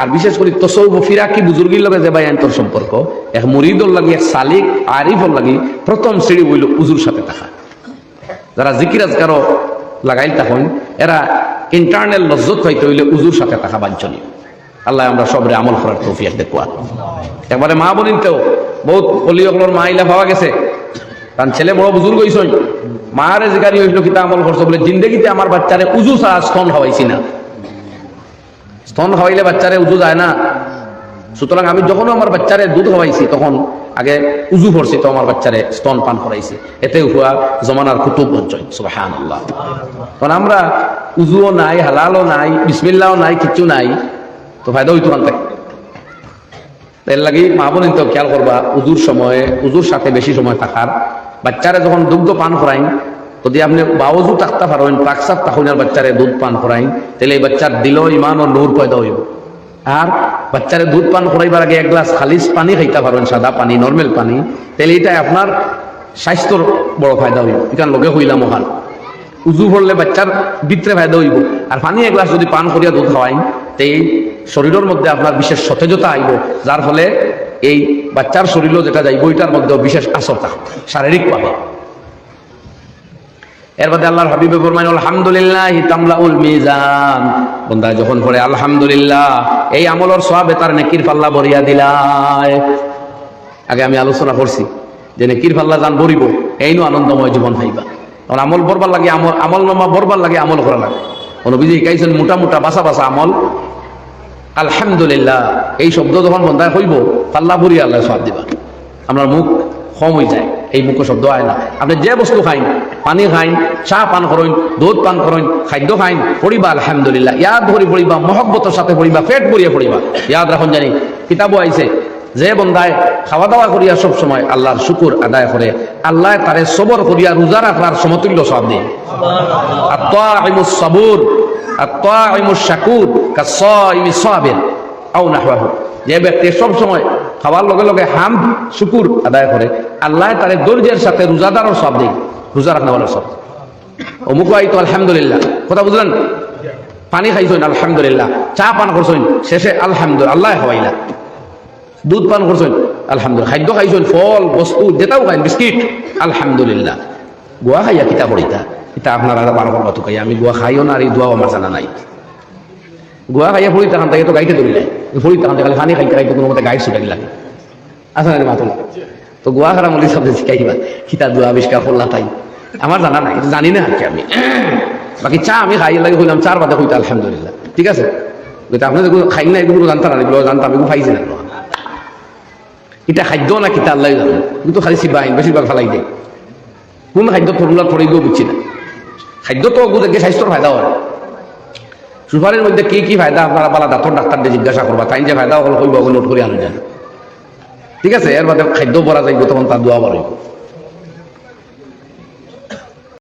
আর বিশেষ করে তসৌ ফিরা কি বুজুর্গির লগে যে ভাই তোর সম্পর্ক, এক মুরিদর লাগি, এক সালিক আরিফর লাগি, প্রথম সিঁড়ি বইল উজুর সাথে থাকা যারা জিকির আজকারও লাগাইল তখন এরা ইন্টারনাল লজ্জত হইতে হইলে উজুর সাথে থাকা বাঞ্ছনীয়। আল্লাহ আমরা সবরে আমল করার তৌফিক দেখুয়া একবারে মা বলিনতেও বহুত অলিয়কলর মা ইলা পাওয়া গেছে। কারণ ছেলে বড় বুজুর্গ হইছই মারে জিকারি হইল কিতা আমল করছ বলে জিন্দগিতে আমার বাচ্চারে উজু ছাড়া স্তন হওয়াইছি না। স্তন খাওয়াইলে বাচ্চারে উজু যায় না। সুতরাং আমি যখন আমার বাচ্চারে দুধ খাওয়াইছি, তখন আগে উজু ভরছি, তো আমার বাচ্চারে স্তন পান করাইছি। এতে হুয়া জমানার কুতুব তখন আমরা উজুও নাই, হালালও নাই, বিসমিল্লাও নাই, কিচ্ছু নাই। তো ফায়দা হইতো থাকে এর লাগি মা বোন খেয়াল করবা, উজুর সময়ে, উজুর সাথে বেশি সময় থাকার। বাচ্চারা যখন দুগ্ধ পান করাইন যদি আপনি বাউজু থাকতে পারেন পাকসাপ তাহলে বাচ্চারে দুধ পান করাইন তাহলে এই বাচ্চার দিল ইমান ও নূর পয়দা হইব। আর বাচ্চারে দুধ পান করাইবার আগে এক গ্লাস খালিস পানি খাইতে পারেন সাদা পানি, নর্মাল পানি। তাহলে এটাই আপনার স্বাস্থ্যর বড় ফায়দা হইব। এখান লগে হইলাম ওখান উজু ভরলে বাচ্চার ভিতরে ফায়দা হইব। আর পানি এক গ্লাস যদি পান করিয়া দুধ খাওয়াইন তো এই শরীরের মধ্যে আপনার বিশেষ সতেজতা আইব। যার ফলে এই বাচ্চার শরীরও যেটা যাইব ওইটার মধ্যেও বিশেষ আসর থাকবে শারীরিকভাবে আলহামদুলিল্লাহ যখন এই আগে আমি আলোচনা পাল্লা জান আনন্দময় জীবন পাইবা। কারণ আমল বরবার লাগে, আমল আমল নামা বরবার লাগে, আমল করা লাগে। নবীজি শিকাইছেন, মোটা মোটা বাসা বাসা আমল। আলহামদুলিল্লাহ, এই শব্দ যখন বন্ধায় হইব, পাল্লা ভরিয়া আল্লাহ দিবা। আপনার মুখ কম হয়ে যায়। এই মুখ শব্দ হয় না। আপনি যে বস্তু খাইন, পানি খাইন চা পান করেন দুধ পান করেন খাদ্য খাইন পড়িবা আলহামদুলিল্লাহ। ইয়াদ ভরি পড়িবা মহব্বতের সাথে পড়িবা পেট ভরিয়া পড়িবা ইয়াদ রাখুন জানি কিতাবও আইছে যে বন্ধায় খাওয়া দাওয়া করিয়া সব সময় আল্লাহর শুকুর আদায় করে আল্লাহ তারে সবর করিয়া রোজা রাখার সমতুল্য সব দিন আত্মাইমুস সাবুর আত্মাইমুস শাকুর কাসাইমি সাবির আও নাহওয়াহু। যে ব্যক্তি সব সময় খাওয়ার লগে লগে হাম, শুকুর আদায় করে। আল্লাহ তারে দর্জের সাথে রোজাদারও সব দিন রোজা রাখনেওয়ালার সব। অমুক আই তো আলহামদুলিল্লাহ। কথা বুঝলেন? পানি খাইছেন, আলহামদুলিল্লাহ। চা পান করছেন, শেষে আলহামদুলিল্লাহ, আল্লাহ হওয়াইলা। দুধ পান করছেন, আলহামদুলিল্লাহ। খাদ্য খাইছেন, ফল, বস্তু, যেটাও খাই বিস্কিট, আলহামদুলিল্লাহ। গোয়া খাইয়া কিতা পড়িতা? এটা আপনার আর বার করবা তো খাই আমি গোয়া খাইও না, আর এই দোয়াও আমার জানা নাই। গোয়া খাইয়া ফুড়ি তাকান তাকে তো গাইতে ধরিলে। ফুড়ি তাকান খালি খানি খাইতে খাইতে কোনো মতে গাইড ছুটাই লাগে আসা না মাতুল তো গোয়া খারা মলি শব্দ শিখাইবা খিতা দোয়া আবিষ্কার করলা তাই। আমার জানা নাই জানি না আর আমি? বাকি চা আমি খাইয়ে লাগে হইলাম চার বাদে হইতে আলহামদুলিল্লাহ। ঠিক আছে? কিন্তু আপনি যেগুলো খাই না এগুলো জানতাম না এগুলো জানতাম এগুলো খাইছি না এটা খাদ্য না কিতা আল্লাহ জানো? কিন্তু খালি চিবাইন বেশিরভাগ ফালাই দেয়। কোন খাদ্য ফর্মুলা পড়ে বুঝছি না খাদ্য তো স্বাস্থ্যর ফায়দা হয়। সুপারের মধ্যে কি কি ফায়দা? আপনারা বালা দাঁতর ডাক্তারদের জিজ্ঞাসা করবা। তাই যে ফায়দা হল, হইব নোট করে আনবেন ঠিক আছে? এর বাদে খাদ্য পরা যাইব তখন তার দোয়া বড়